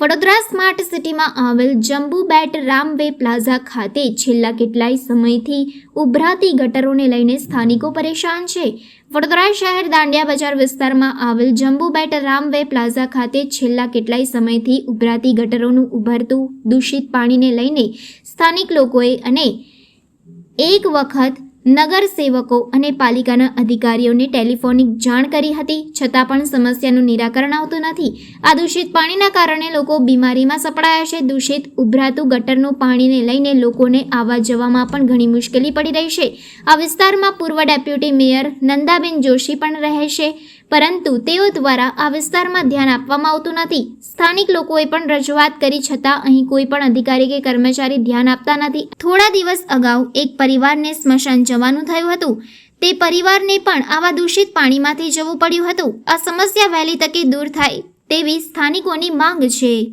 Vadodara smart સિટીમાં આવેલ જંબુ બેટ રામવે plaza ખાતે છેલ્લા કેટલાય સમયથી ઉભરાતી ગટરોને લઈને સ્થાનિકો પરેશાન છે. વડોદરા શહેર દાંડિયા બજાર વિસ્તારમાં આવેલ જંબુ બેટ રામવે પ્લાઝા ખાતે છેલ્લા કેટલાય સમયથી ઉભરાતી ગટરોનું ઉભરતું દૂષિત પાણીને લઈને સ્થાનિક લોકોએ અને એક વખત નગરસેવકો અને પાલિકાના અધિકારીઓને ટેલિફોનિક જાણ કરી હતી. છતાં પણ સમસ્યાનું નિરાકરણ આવતું નથી. આ દૂષિત પાણીના કારણે લોકો બીમારીમાં સપડાયા છે. દૂષિત ઉભરાતું ગટરનું પાણીને લઈને લોકોને આવવા જવામાં પણ ઘણી મુશ્કેલી પડી રહી છે. આ વિસ્તારમાં પૂર્વ ડેપ્યુટી મેયર નંદાબેન જોશી પણ રહે છે. પરંતુ તેઓ દ્વારા આ વિસ્તારમાં ધ્યાન આપવામાં આવતું નથી. સ્થાનિક લોકોએ પણ રજૂઆત કરી છતાં અહીં કોઈ પણ અધિકારી કે કર્મચારી ધ્યાન આપતા નથી. થોડા દિવસ અગાઉ એક પરિવારને સ્મશાન જવાનું થયું હતું. તે પરિવારને પણ આવા દૂષિત પાણીમાંથી જવું પડ્યું હતું. આ સમસ્યા વહેલી તકે દૂર થાય તેવી સ્થાનિકોની માંગ છે.